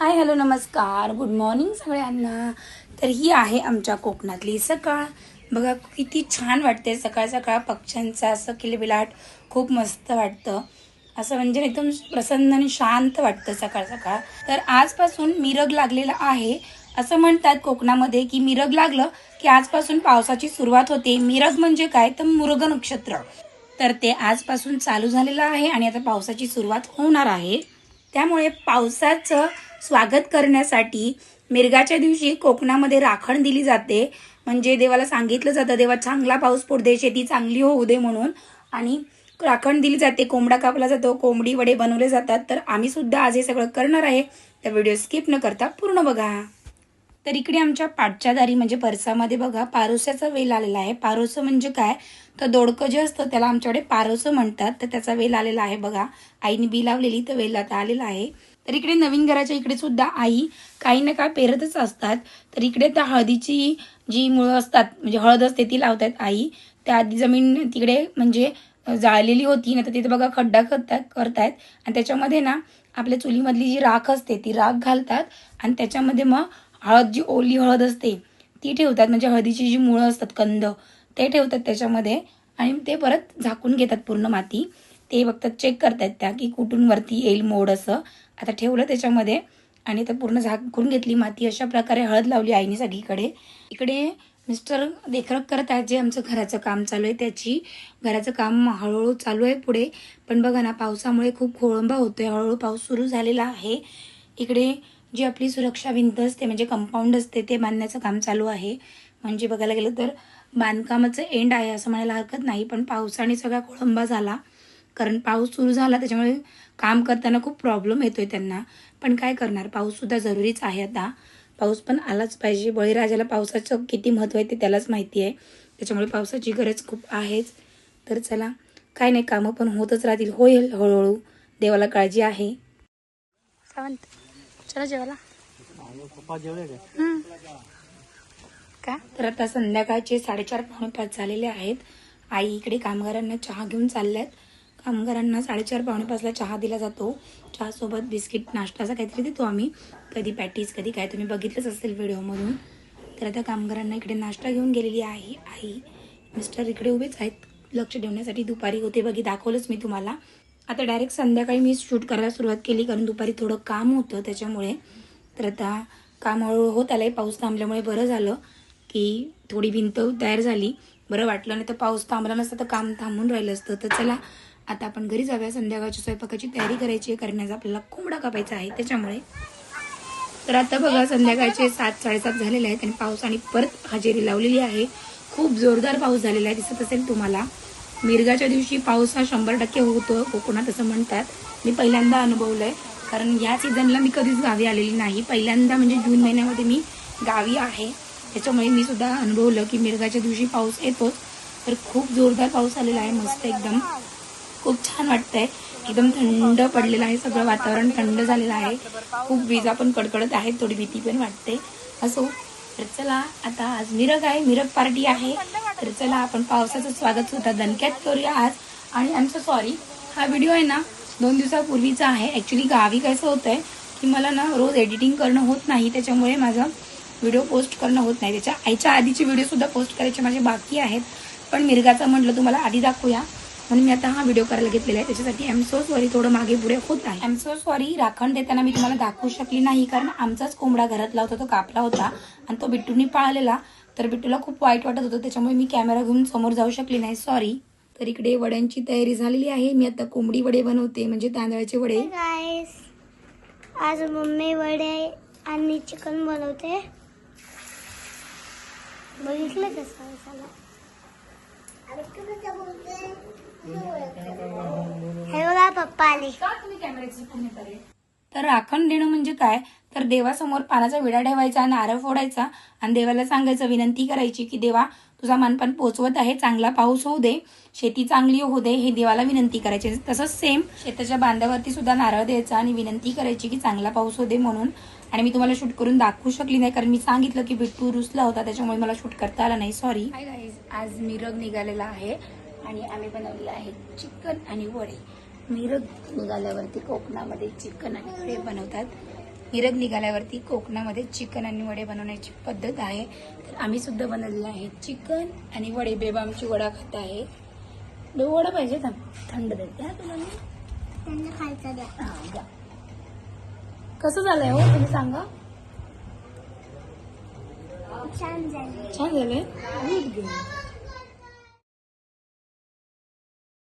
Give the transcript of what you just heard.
हाय hello नमस्कार. Good morning सगळ्यांना. तर ही आहे आमच्या कोकणातली सकाळ. बघा किती छान वाटते सकाळ सकाळ पक्ष्यांचं असं किलबिलाट. खूप मस्त वाटतं. असं म्हणजे एकदम प्रसन्न आणि शांत वाटतं सकाळ सकाळ. तर आजपासून मिरग लागलेला आहे. असं म्हणतात कोकणामध्ये की मिरग लागलं की आजपासून पावसाची सुरुवात होते. मिरग म्हणजे काय? तर मृग नक्षत्र. तर ते आजपासून चालू झालेलं आहे आणि आता पावसाची सुरुवात होणार आहे. त्यामुळे पावसाचं स्वागत करण्यासाठी मिरगाच्या दिवशी कोकणामध्ये राखण दिली जाते. म्हणजे देवाला सांगितलं जातं देवा चांगला पाऊस पडू दे शेती चांगली होऊ दे म्हणून. आणि राखण दिली जाते कोंबडा कापला जातो कोंबडी वडे बनवले जातात. तर आम्ही सुद्धा आज हे सगळं करणार आहे. तर व्हिडिओ स्किप न करता पूर्ण बघा. तर इकडे आमच्या पाठच्या दारी म्हणजे परसामध्ये बघा पारोस्याचा वेल आलेला आहे. पारोसं म्हणजे काय? तर दोडकं जे असतं त्याला आमच्याकडे पारोसं म्हणतात. तर त्याचा वेल आलेला आहे बघा. आईने बी लावलेली तर वेल आता आलेला आहे. तर इकडे नवीन घराच्या इकडे सुद्धा आई काही ना काय पेरतच असतात. तर इकडे त्या हळदीची जी मुळं असतात म्हणजे हळद असते ती लावतात आई. त्या आधी जमीन तिकडे म्हणजे जाळलेली होती ना तर तिथे बघा खड्डा करतात करतायत आणि त्याच्यामध्ये ना आपल्या चुलीमधली जी राख असते ती राख घालतात. आणि त्याच्यामध्ये मग हळद जी ओली हळद असते ती ठेवतात. म्हणजे हळदीची जी मुळं असतात कंद ते ठेवतात त्याच्यामध्ये. आणि ते परत झाकून घेतात पूर्ण माती. ते बघतात चेक करतायत त्या की कुठून वरती येईल मोड असं. आता ठेवलं त्याच्यामध्ये आणि तर पूर्ण झाकून घेतली माती. अशा प्रकारे हळद लावली आईने सगळीकडे. इकडे मिस्टर देखरेख करत आहेत जे आमचं घराचं काम चालू आहे. त्याची घराचं काम हळूहळू चालू आहे पुढे. पण बघा ना पावसामुळे खूप खोळंबा होतोय. हळूहळू पाऊस सुरू झालेला आहे. इकडे जी आपली सुरक्षा भिंत असते म्हणजे कंपाऊंड असते ते बांधण्याचं काम चालू आहे. म्हणजे बघायला गेलं तर बांधकामाचं एंड आहे असं म्हणायला हरकत नाही. पण पावसाने सगळा खोळंबा झाला. कारण पाऊस सुरू झाला त्याच्यामुळे काम करताना खूप प्रॉब्लेम येतोय त्यांना. पण काय करणार? पाऊससुद्धा जरुरीच आहे आता. पाऊस पण आलाच पाहिजे. बळीराजाला पावसाचं किती महत्त्व आहे ते त्यालाच माहिती आहे. त्याच्यामुळे पावसाची गरज खूप आहेच. तर चला काय नाही कामं पण होतच राहतील. होईल हळूहळू. देवाला काळजी आहे. सावंत चला जेवायला. का का? तर आता संध्याकाळचे साडेचार पावणे पाच झालेले आहेत. आई इकडे कामगारांना चहा घेऊन चालल्यात. कामगारांना साडेचार पावणे पाचला चहा दिला जातो. चहासोबत बिस्किट नाश्ता असा काहीतरी देतो आम्ही. कधी पॅटीज कधी काय तुम्ही बघितलंच असेल व्हिडिओमधून. तर आता कामगारांना इकडे नाश्ता घेऊन गेलेली आहे आई. मिस्टर इकडे उभेच आहेत. लक्ष ठेवण्यासाठी दुपारी होते. बघी दाखवलंच मी तुम्हाला. आता डायरेक्ट संध्याकाळी मी शूट करायला सुरुवात केली कारण दुपारी थोडं काम होतं त्याच्यामुळे. तर आता काम हळूहळू होत आलं आहे पाऊस थांबल्यामुळे बरं झालं की थोडी भिंत तयार झाली. बरं वाटलं नाही तर पाऊस थांबला नसतं तर काम थांबून राहिलं असतं. तर चला आता आपण घरी जाऊया. संध्याकाळच्या स्वयंपाकाची तयारी करायची आहे. करण्याचा आपल्याला कोंबडा कापायचा आहे. त्याच्यामुळे तर आता बघा संध्याकाळचे सात साडेसात झालेले आहेत आणि पावसाने परत हजेरी लावलेली आहे. खूप जोरदार पाऊस झालेला आहे. दिसत असेल तुम्हाला. मिरगाच्या दिवशी पाऊस हा शंभर टक्के होतो. कोकणात असं म्हणतात. मी पहिल्यांदा अनुभवलंय. कारण या सीझनला मी कधीच गावी आलेली नाही. पहिल्यांदा म्हणजे जून महिन्यामध्ये मी गावी आहे. त्याच्यामुळे मी सुद्धा अनुभवलं की मिरगाच्या दिवशी पाऊस येतोच. तर खूप जोरदार पाऊस आलेला आहे. मस्त एकदम. खूप छान वाटतंय. एकदम थंड पडलेलं आहे सगळं वातावरण थंड झालेलं आहे. खूप विजा पण कडकडत आहेत थोडी भीती पण वाटते. असो तर चला आता आज मिरग आहे मिरग पार्टी आहे. तर चला आपण पावसाचं स्वागत सुद्धा दणक्यात करूया आज. आणि आमचं सॉरी हा व्हिडिओ आहे ना दोन दिवसापूर्वीचा आहे. ॲक्च्युली गावी कसं होतं आहे की मला ना रोज एडिटिंग करणं होत नाही त्याच्यामुळे माझं व्हिडिओ पोस्ट करणं होत नाही. त्याच्या आईच्या आधीचे व्हिडिओसुद्धा पोस्ट करायचे माझे बाकी आहेत. पण मिरगाचं म्हटलं तुम्हाला आधी दाखवूया. म्हणून मी आता हा व्हिडिओ करायला घेतलेला आहे. त्याच्यासाठी एम सो सॉरी थोडं मागे पुढे होत आहे. एम सो सॉरी राखण देताना मी तुम्हाला दाखवू शकली नाही कारण आमचाच कोंबडा घरातला होता तो कापला होता आणि तो बिट्टूनी पाळलेला. तर बिट्टूला खूप वाईट वाटत होतं त्याच्यामुळे मी कॅमेरा घेऊन समोर जाऊ शकली नाही. सॉरी तर इकडे वड्यांची तयारी झालेली आहे. मी आता कोंबडी वडे बनवते म्हणजे तांदळाचे वडे. आज मम्मी वडे आणि चिकन बनवते. बघितलं कसं मसाला हे बघा तर राखण देणं म्हणजे काय? तर देवासमोर पानाचा विडा ठेवायचा नारळ फोडायचा आणि देवाला सांगायचं विनंती करायची की देवा तुझा मानपान पोचवत आहे चांगला पाऊस होऊ दे शेती चांगली होऊ दे हे देवाला विनंती करायची. तसंच सेम शेताच्या बांधावरती सुद्धा नारळ द्यायचा आणि विनंती करायची की चांगला पाऊस होऊ दे म्हणून. आणि मी तुम्हाला शूट करून दाखवू शकली नाही कारण मी सांगितलं की बिट्टू रुसला होता त्याच्यामुळे मला शूट करता आला नाही. सॉरी आज मिरग निघालेला आहे आणि आम्ही बनवलेलं आहे चिकन आणि वडे. मिरग निघाल्यावरती कोकणामध्ये चिकन आणि वडे बनवतात. मिरग निघाल्यावरती कोकणामध्ये चिकन आणि वडे बनवण्याची पद्धत आहे. तर आम्ही सुद्धा बनवलेलं आहे चिकन आणि वडे. बेबा आमची वडा खात आहे. वडा पाहिजे थांब. थंड देते हा तुला खायचा द्या. हा, द्या. कसं झालंय हो? तुम्ही सांगा. छान झाले. छान झालंय?